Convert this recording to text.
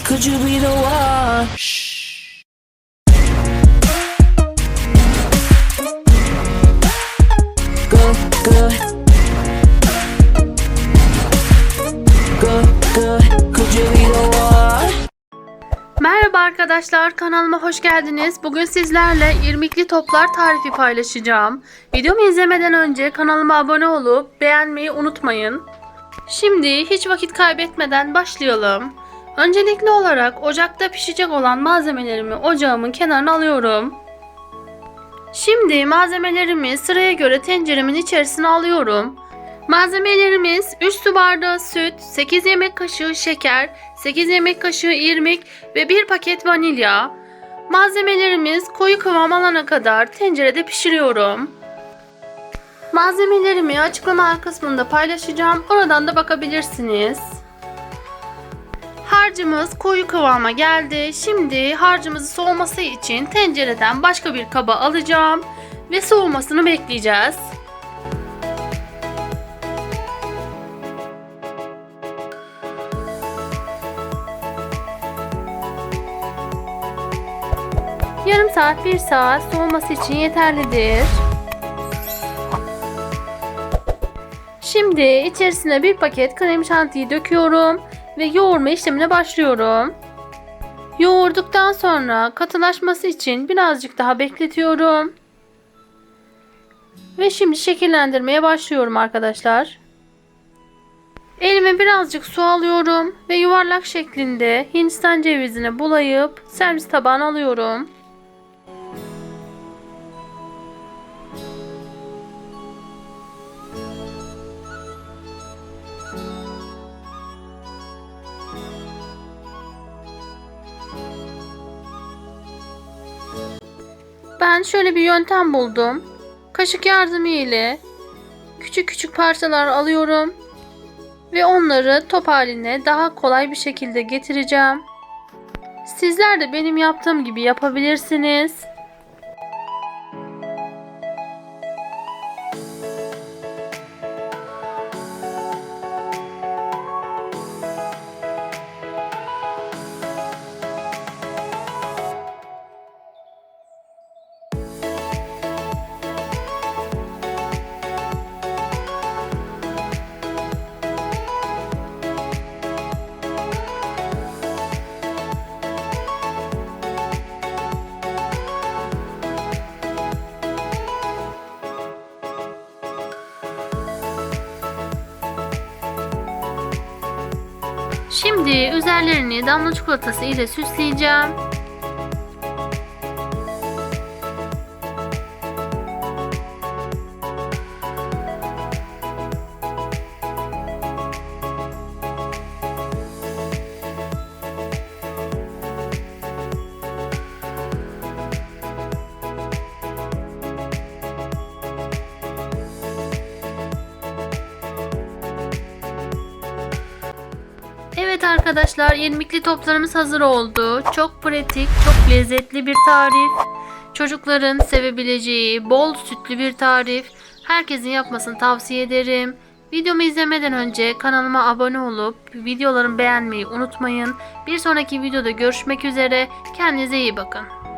could you be the one? Be the one? Merhaba arkadaşlar kanalıma hoş geldiniz. Bugün sizlerle irmikli toplar tarifi paylaşacağım. Videomu izlemeden önce kanalıma abone olup beğenmeyi unutmayın. Şimdi hiç vakit kaybetmeden başlayalım. Öncelikli olarak ocakta pişecek olan malzemelerimi ocağımın kenarına alıyorum. Şimdi malzemelerimi sıraya göre tenceremin içerisine alıyorum. Malzemelerimiz 3 su bardağı süt, 8 yemek kaşığı şeker, 8 yemek kaşığı irmik ve 1 paket vanilya. Malzemelerimiz koyu kıvam alana kadar tencerede pişiriyorum. Malzemelerimi açıklama kısmında paylaşacağım. Oradan da bakabilirsiniz. Harcımız koyu kıvama geldi. Şimdi harcımızı soğuması için tencereden başka bir kaba alacağım ve soğumasını bekleyeceğiz. Yarım saat, bir saat soğuması için yeterlidir. Şimdi içerisine bir paket krem şantiyi döküyorum ve yoğurma işlemine başlıyorum. Yoğurduktan sonra katılaşması için birazcık daha bekletiyorum. Ve şimdi şekillendirmeye başlıyorum arkadaşlar. Elime birazcık su alıyorum ve yuvarlak şeklinde hindistan cevizine bulayıp servis tabağına alıyorum. Ben şöyle bir yöntem buldum. Kaşık yardımı ile küçük küçük parçalar alıyorum ve onları top haline daha kolay bir şekilde getireceğim. Sizler de benim yaptığım gibi yapabilirsiniz. Şimdi üzerlerini damla çikolatası ile süsleyeceğim. Evet arkadaşlar irmikli toplarımız hazır oldu. Çok pratik, çok lezzetli bir tarif. Çocukların sevebileceği bol sütlü bir tarif. Herkesin yapmasını tavsiye ederim. Videomu izlemeden önce kanalıma abone olup videolarımı beğenmeyi unutmayın. Bir sonraki videoda görüşmek üzere. Kendinize iyi bakın.